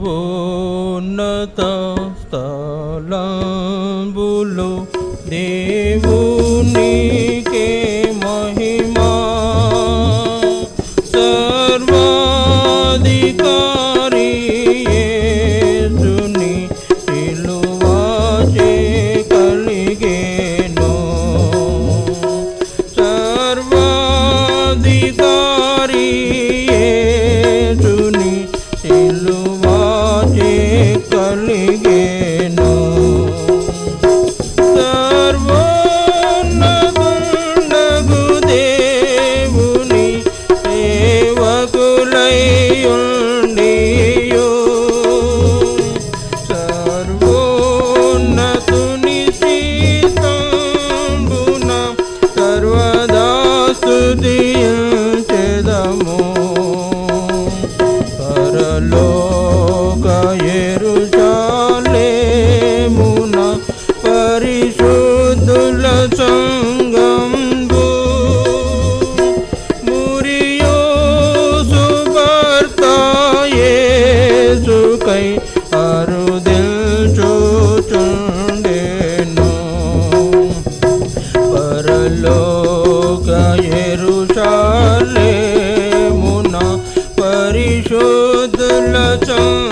సర్వోన్నత స్థలంబులో దే दे ఎరుషాలేమున పరిశోధుల చం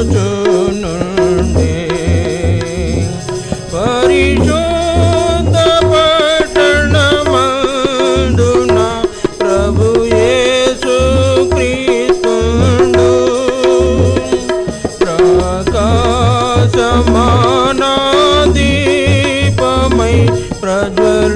రోజు నుండి పరిశోధ పట్టణమందున ప్రభు యేసు క్రీస్తుండు. ప్రకాశమానా దీపమై ప్రజ్వలించుచును.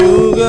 ಯುಗ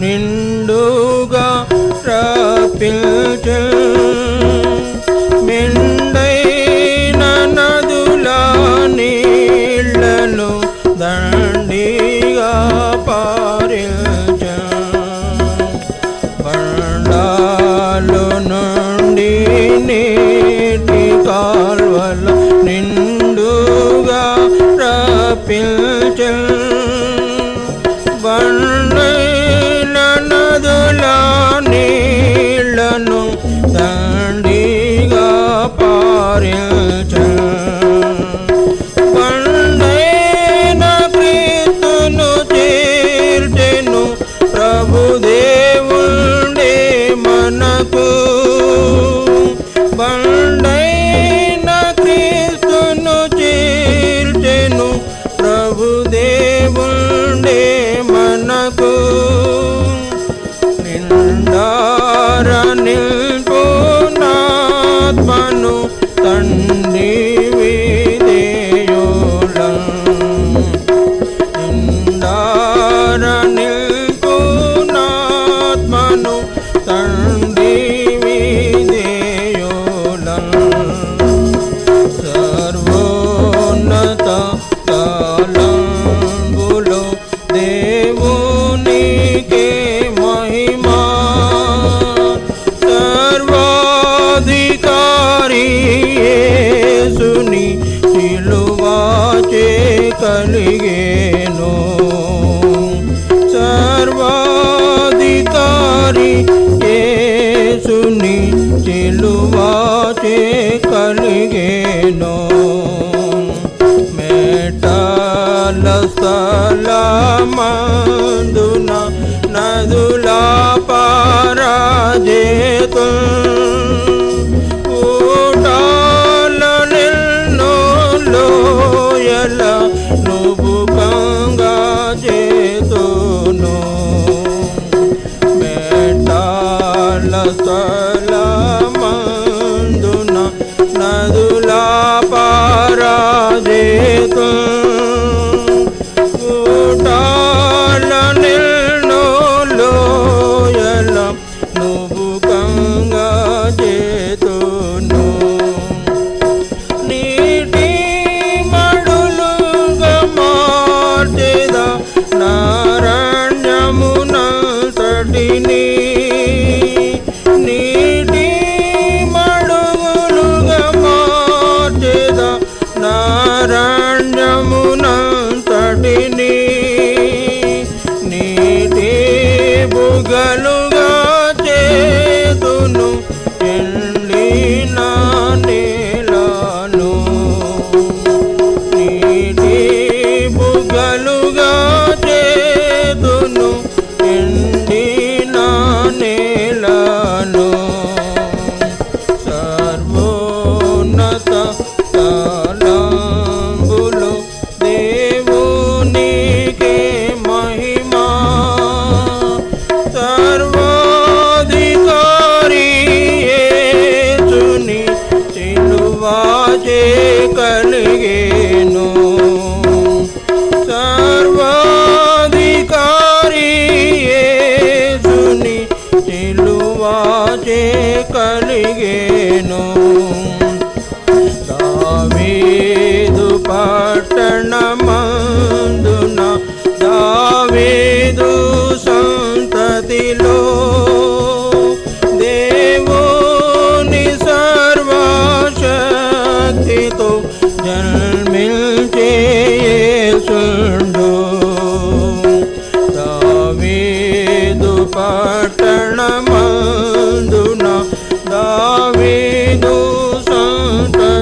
నిండుగా రాపిల్చు మెండైన నదుల నీళ్ళను దండిగా పారిల్చు బండాలు నుండి నీటి కాల్వల నిండుగా రాపిల్ వారి చిలువాచే కలిగేను. మేటల స్థలమందున నదుల పరాజేతు.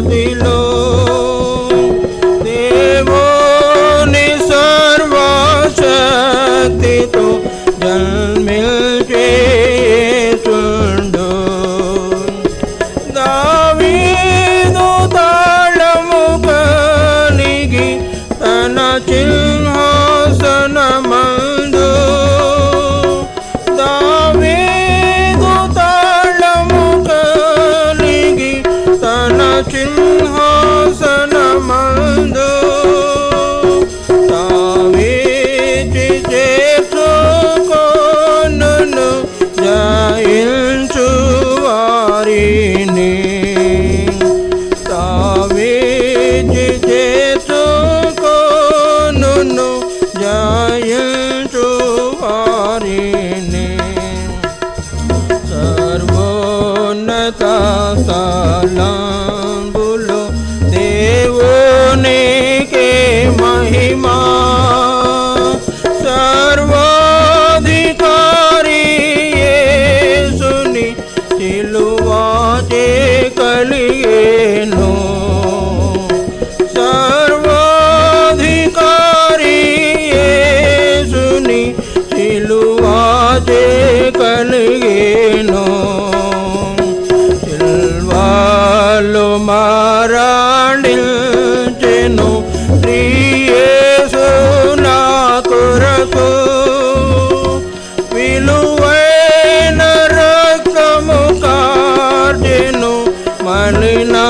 দিল দেব সর্বশক্তি তো నేను ప్రియేసు నా కొరకు విలువైన రక్తము కార్డెను మలినా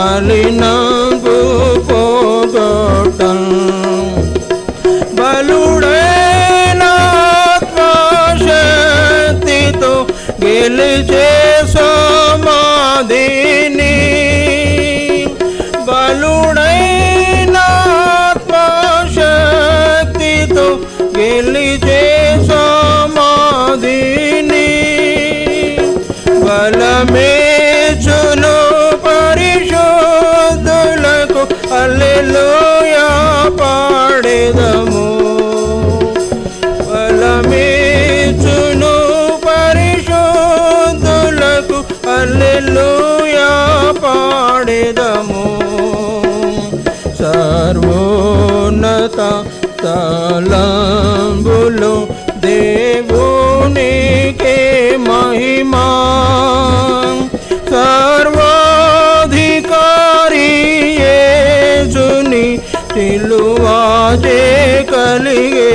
মালিনা రాజే కలిగే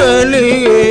ಕಲಿಯೇ